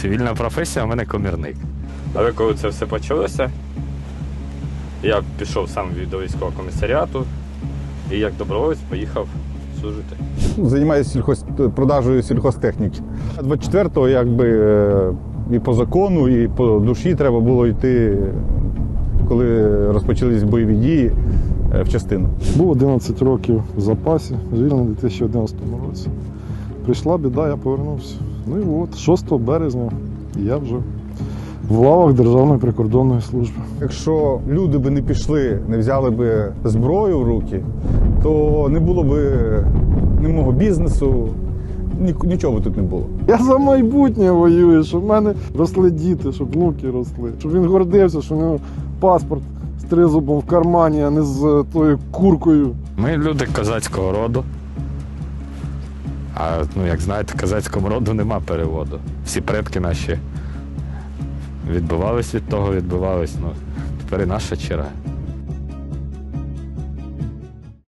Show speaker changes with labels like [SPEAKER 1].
[SPEAKER 1] Цивільна професія у мене комірник. Але коли це все почалося, я пішов сам до військового комісаріату і як доброволець поїхав служити.
[SPEAKER 2] Займаюся сільхоз... продажею сільхозтехніки. 24-го якби е, і по закону, і по душі треба було йти, коли розпочались бойові дії е, в частину.
[SPEAKER 3] Був 11 років в запасі, звільнений у 2011 році. Прийшла біда, я повернувся. Ну і от, 6 березня я вже в лавах Державної прикордонної служби.
[SPEAKER 2] Якщо люди би не пішли, не взяли би зброю в руки, то не було би ні мого бізнесу, нічого би тут не було.
[SPEAKER 3] Я за майбутнє воюю, щоб в мене росли діти, щоб внуки росли, щоб він гордився, що в нього паспорт з тризубом в кармані, а не з тою куркою.
[SPEAKER 1] Ми люди козацького роду. А ну, як знаєте, козацькому роду нема переводу. Всі предки наші відбувались від того, відбувались. Ну, тепер і наша черга.